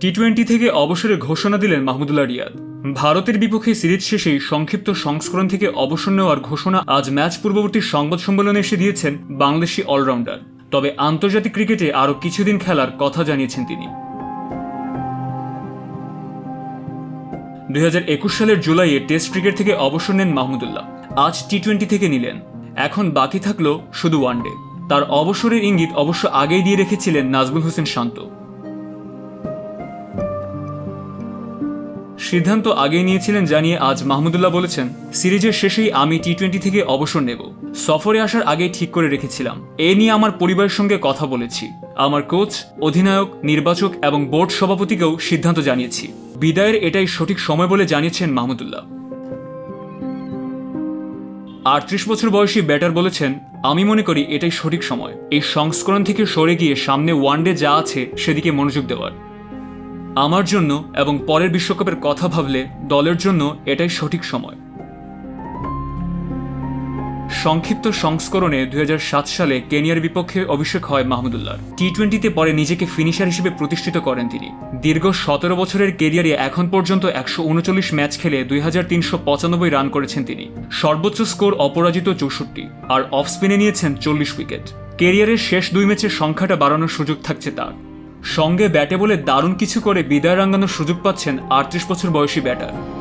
T twenty থেকে অবসরের ঘোষণা দিলেন মাহমুদুল্লাহ রিয়াদ। ভারতের বিপক্ষে সিরিজ শেষেই সংক্ষিপ্ত সংস্করণ থেকে অবসর নেওয়ার ঘোষণা আজ ম্যাচ পূর্ববর্তী সংবাদ সম্মেলনে এসে দিয়েছেন বাংলাদেশি অলরাউন্ডার। তবে আন্তর্জাতিক ক্রিকেটে আরও কিছুদিন খেলার কথা জানিয়েছেন তিনি। দু হাজার একুশ সালের জুলাইয়ে টেস্ট ক্রিকেট থেকে অবসর নেন মাহমুদুল্লাহ। আজ টি টোয়েন্টি থেকে নিলেন। এখন বাকি থাকল শুধু ওয়ানডে। তার অবসরের ইঙ্গিত অবশ্য আগেই দিয়ে রেখেছিলেন নাজমুল হোসেন শান্ত। সিদ্ধান্ত আগেই নিয়েছিলেন জানিয়ে আজ মাহমুদুল্লাহ বলেছেন, সিরিজের শেষেই আমি টি টোয়েন্টি থেকে অবসর নেব। সফরে আসার আগেই ঠিক করে রেখেছিলাম। এ নিয়ে আমার পরিবারের সঙ্গে কথা বলেছি। আমার কোচ, অধিনায়ক, নির্বাচক এবং বোর্ড সভাপতিকেও সিদ্ধান্ত জানিয়েছি। বিদায়ের এটাই সঠিক সময় বলে জানিয়েছেন মাহমুদুল্লাহ। আটত্রিশ বছর বয়সী ব্যাটার বলেছেন, আমি মনে করি এটাই সঠিক সময়। এই সংস্করণ থেকে সরে গিয়ে সামনে ওয়ানডে যা আছে সেদিকে মনোযোগ দেওয়ার। আমার জন্য এবং পরের বিশ্বকাপের কথা ভাবলে দলের জন্য এটাই সঠিক সময়। সংক্ষিপ্ত সংস্করণে দুই হাজার সাত সালে কেনিয়ার বিপক্ষে অভিষেক হয় মাহমুদুল্লাহ টি টোয়েন্টিতে পরে নিজেকে ফিনিশার হিসেবে প্রতিষ্ঠিত করেন তিনি। দীর্ঘ সতেরো বছরের কেরিয়ারে এখন পর্যন্ত একশো উনচল্লিশ ম্যাচ খেলে দুই হাজার তিনশো পঁচানব্বই রান করেছেন তিনি। সর্বোচ্চ স্কোর অপরাজিত চৌষট্টি, আর অফ স্পিনে নিয়েছেন চল্লিশ উইকেট। কেরিয়ারের শেষ দুই ম্যাচের সংখ্যাটা বাড়ানোর সুযোগ থাকছে তার। সঙ্গে ব্যাটে বলে দারুণ কিছু করে বিদায় রাঙানোর সুযোগ পাচ্ছেন আটত্রিশ বছর বয়সী ব্যাটার।